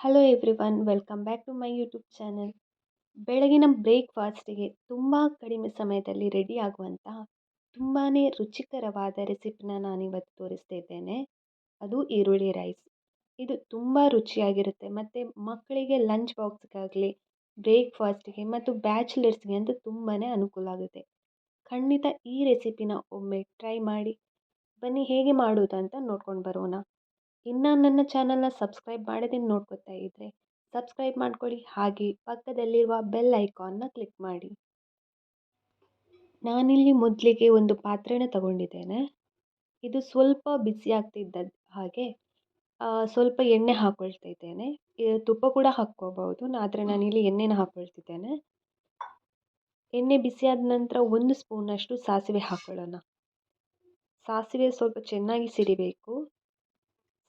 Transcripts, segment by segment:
Hello everyone welcome back to my YouTube channel ಬೆಳಗಿನ ಬ್ರೇಕ್ಫಾಸ್ಟಿಗೆ ತುಂಬ ಕಡಿಮೆ ಸಮಯದಲ್ಲಿ ರೆಡಿ ಆಗುವಂತಹ ತುಂಬಾ ರುಚಿಕರವಾದ ರೆಸಿಪಿನ ನಾನಿವತ್ತು ತೋರಿಸ್ತಾ ಇದ್ದೇನೆ. ಅದು ಈರುಳ್ಳಿ ರೈಸ್ ಇದು ತುಂಬ ರುಚಿಯಾಗಿರುತ್ತೆ ಮತ್ತು ಮಕ್ಕಳಿಗೆ ಲಂಚ್ ಬಾಕ್ಸ್ಗಾಗಲಿ ಬ್ರೇಕ್ಫಾಸ್ಟಿಗೆ ಮತ್ತು ಬ್ಯಾಚುಲರ್ಸ್ಗೆ ಅಂತ ತುಂಬಾ ಅನುಕೂಲ ಆಗುತ್ತೆ. ಖಂಡಿತ ಈ ರೆಸಿಪಿನ ಒಮ್ಮೆ ಟ್ರೈ ಮಾಡಿ, ಬನ್ನಿ ಹೇಗೆ ಮಾಡೋದು ಅಂತ ನೋಡ್ಕೊಂಡು ಬರೋಣ. ಇನ್ನು ನನ್ನ ಚಾನಲ್ನ ಸಬ್ಸ್ಕ್ರೈಬ್ ಮಾಡದೆ ನೋಡ್ಕೋತಾ ಇದ್ದರೆ ಸಬ್ಸ್ಕ್ರೈಬ್ ಮಾಡ್ಕೊಳ್ಳಿ. ಹಾಗೆ ಪಕ್ಕದಲ್ಲಿರುವ ಬೆಲ್ ಐಕಾನ್ನ ಕ್ಲಿಕ್ ಮಾಡಿ. ನಾನಿಲ್ಲಿ ಮೊದಲಿಗೆ ಒಂದು ಪಾತ್ರೆನ ತಗೊಂಡಿದ್ದೇನೆ. ಇದು ಸ್ವಲ್ಪ ಬಿಸಿ ಆಗ್ತಿದ್ದ ಹಾಗೆ ಸ್ವಲ್ಪ ಎಣ್ಣೆ ಹಾಕ್ಕೊಳ್ತಾ ಇದ್ದೇನೆ. ತುಪ್ಪ ಕೂಡ ಹಾಕ್ಕೋಬಹುದು ಆದರೆ ನಾನಿಲ್ಲಿ ಎಣ್ಣೆನ ಹಾಕ್ಕೊಳ್ತಿದ್ದೇನೆ ಎಣ್ಣೆ ಬಿಸಿಯಾದ ನಂತರ ಒಂದು ಸ್ಪೂನಷ್ಟು ಸಾಸಿವೆ ಹಾಕ್ಕೊಳ್ಳೋಣ ಸಾಸಿವೆ ಸ್ವಲ್ಪ ಚೆನ್ನಾಗಿ ಸಿಡಿಬೇಕು.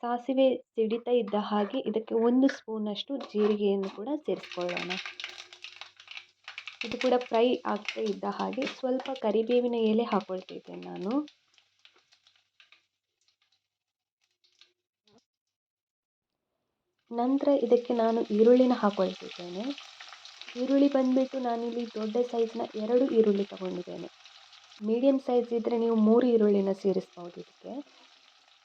ಸಾಸಿವೆ ಸಿಡಿತಾ ಇದ್ದ ಹಾಗೆ ಇದಕ್ಕೆ ಒಂದು ಸ್ಪೂನಷ್ಟು ಜೀರಿಗೆಯನ್ನು ಕೂಡ ಸೇರಿಸ್ಕೊಳ್ಳೋಣ. ಇದು ಕೂಡ ಫ್ರೈ ಆಗ್ತಾ ಇದ್ದ ಹಾಗೆ ಸ್ವಲ್ಪ ಕರಿಬೇವಿನ ಎಲೆ ಹಾಕೊಳ್ತಿದ್ದೇನೆ ನಾನು. ನಂತರ ಇದಕ್ಕೆ ನಾನು ಈರುಳ್ಳಿನ ಹಾಕೊಳ್ತಿದ್ದೇನೆ. ಈರುಳ್ಳಿ ಬಂದುಬಿಟ್ಟು ನಾನಿಲ್ಲಿ ದೊಡ್ಡ ಸೈಜ್ನ ಎರಡು ಈರುಳ್ಳಿ ತಗೊಂಡಿದ್ದೇನೆ. ಮೀಡಿಯಮ್ ಸೈಜ್ ಇದ್ದರೆ ನೀವು ಮೂರು ಈರುಳ್ಳಿನ ಸೇರಿಸ್ಬೋದು ಇದಕ್ಕೆ.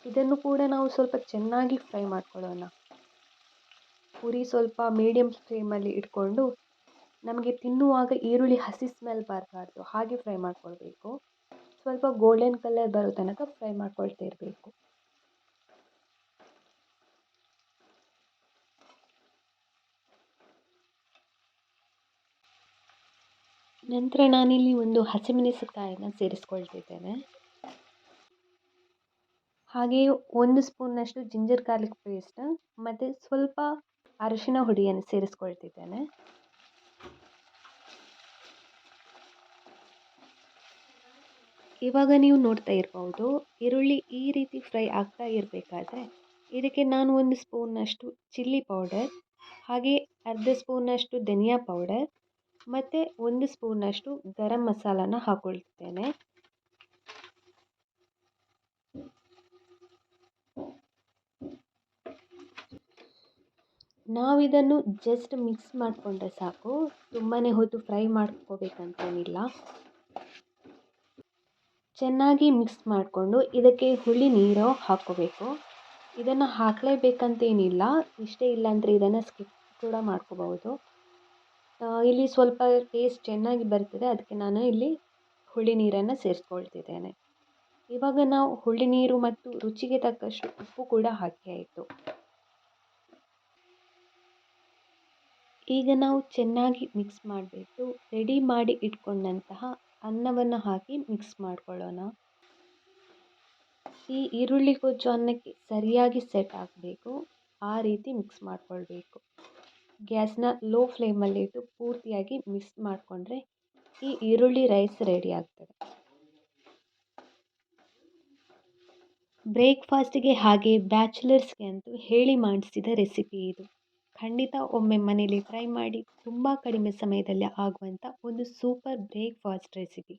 ಇದನ್ನು ಕೂಡ ನಾವು ಸ್ವಲ್ಪ ಚೆನ್ನಾಗಿ ಫ್ರೈ ಮಾಡ್ಕೊಳ್ಳೋಣ. ಪುರಿ ಸ್ವಲ್ಪ ಮೀಡಿಯಮ್ ಫ್ಲೇಮಲ್ಲಿ ಇಟ್ಕೊಂಡು ನಮಗೆ ತಿನ್ನುವಾಗ ಈರುಳ್ಳಿ ಹಸಿ ಸ್ಮೆಲ್ ಬರಬಾರ್ದು, ಹಾಗೆ ಫ್ರೈ ಮಾಡ್ಕೊಳ್ಬೇಕು. ಸ್ವಲ್ಪ ಗೋಲ್ಡನ್ ಕಲರ್ ಬರೋ ತನಕ ಫ್ರೈ ಮಾಡ್ಕೊಳ್ತಾ ಇರಬೇಕು. ನಂತರ ನಾನಿಲ್ಲಿ ಒಂದು ಹಸಿಮೆಣಸಿನಕಾಯಿನ ಸೇರಿಸ್ಕೊಳ್ತಿದ್ದೇನೆ. ಹಾಗೆಯೇ ಒಂದು ಸ್ಪೂನ್ನಷ್ಟು ಜಿಂಜರ್ ಗಾರ್ಲಿಕ್ ಪೇಸ್ಟ್, ಮತ್ತು ಸ್ವಲ್ಪ ಅರಿಶಿನ ಹುಡಿಯನ್ನು ಸೇರಿಸ್ಕೊಳ್ತಿದ್ದೇನೆ. ಇವಾಗ ನೀವು ನೋಡ್ತಾ ಇರ್ಬೋದು, ಈರುಳ್ಳಿ ಈ ರೀತಿ ಫ್ರೈ ಆಗ್ತಾ ಇರಬೇಕಾದ್ರೆ ಇದಕ್ಕೆ ನಾನು ಒಂದು ಸ್ಪೂನ್ನಷ್ಟು ಚಿಲ್ಲಿ ಪೌಡರ್, ಹಾಗೆ ಅರ್ಧ ಸ್ಪೂನ್ನಷ್ಟು ಧನಿಯಾ ಪೌಡರ್, ಮತ್ತು ಒಂದು ಸ್ಪೂನ್ನಷ್ಟು ಗರಂ ಮಸಾಲಾನ ಹಾಕ್ಕೊಳ್ತಿದ್ದೇನೆ ನಾವಿದನ್ನು ಜಸ್ಟ್ ಮಿಕ್ಸ್ ಮಾಡಿಕೊಂಡ್ರೆ ಸಾಕು. ತುಂಬಾ ಹೊತ್ತು ಫ್ರೈ ಮಾಡ್ಕೋಬೇಕಂತೇನಿಲ್ಲ. ಚೆನ್ನಾಗಿ ಮಿಕ್ಸ್ ಮಾಡಿಕೊಂಡು ಇದಕ್ಕೆ ಹುಳಿ ನೀರು ಹಾಕ್ಕೋಬೇಕು. ಇದನ್ನು ಹಾಕಲೇಬೇಕಂತೇನಿಲ್ಲ. ಇಷ್ಟೇ ಇಲ್ಲಾಂದರೆ ಇದನ್ನು ಸ್ಕಿಪ್ ಕೂಡ ಮಾಡ್ಕೋಬಹುದು. ಇಲ್ಲಿ ಸ್ವಲ್ಪ ಟೇಸ್ಟ್ ಚೆನ್ನಾಗಿ ಬರ್ತದೆ. ಅದಕ್ಕೆ ನಾನು ಇಲ್ಲಿ ಹುಳಿ ನೀರನ್ನು ಸೇರಿಸ್ಕೊಳ್ತಿದ್ದೇನೆ ಇವಾಗ ನಾವು ಹುಳಿ ನೀರು ಮತ್ತು ರುಚಿಗೆ ತಕ್ಕಷ್ಟು ಉಪ್ಪು ಕೂಡ ಹಾಕಿ ಆಯಿತು. ಈಗ ನಾವು ಚೆನ್ನಾಗಿ ಮಿಕ್ಸ್ ಮಾಡಿಬಿಟ್ಟು ರೆಡಿ ಮಾಡಿ ಇಟ್ಕೊಂಡಂತಹ ಅನ್ನವನ್ನು ಹಾಕಿ ಮಿಕ್ಸ್ ಮಾಡ್ಕೊಳ್ಳೋಣ. ಈ ಈರುಳ್ಳಿ ಗೊಜ್ಜು ಅನ್ನಕ್ಕೆ ಸರಿಯಾಗಿ ಸೆಟ್ ಆಗಬೇಕು. ಆ ರೀತಿ ಮಿಕ್ಸ್ ಮಾಡಿಕೊಳ್ಬೇಕು. ಗ್ಯಾಸ್ನ ಲೋ ಫ್ಲೇಮಲ್ಲಿಟ್ಟು ಪೂರ್ತಿಯಾಗಿ ಮಿಕ್ಸ್ ಮಾಡಿಕೊಂಡ್ರೆ ಈ ಈರುಳ್ಳಿ ರೈಸ್ ರೆಡಿ ಆಗ್ತದೆ. ಬ್ರೇಕ್ಫಾಸ್ಟಿಗೆ ಹಾಗೆ ಬ್ಯಾಚುಲರ್ಸ್ಗೆ ಅಂತೂ ಹೇಳಿ ಮಾಡಿಸಿದ ರೆಸಿಪಿ ಇದು. ಖಂಡಿತ ಒಮ್ಮೆ ಮನೇಲಿ ಟ್ರೈ ಮಾಡಿ ತುಂಬ ಕಡಿಮೆ ಸಮಯದಲ್ಲಿ ಆಗುವಂಥ ಒಂದು ಸೂಪರ್ ಬ್ರೇಕ್ಫಾಸ್ಟ್ ರೆಸಿಪಿ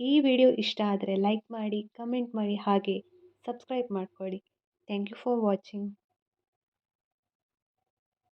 ಈ ವಿಡಿಯೋ ಇಷ್ಟ ಆದರೆ ಲೈಕ್ ಮಾಡಿ ಕಮೆಂಟ್ ಮಾಡಿ ಹಾಗೆ ಸಬ್ಸ್ಕ್ರೈಬ್ ಮಾಡ್ಕೊಳ್ಳಿ. Thank you for watching